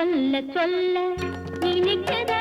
சொல்ல சொல்ல இனிக்குதா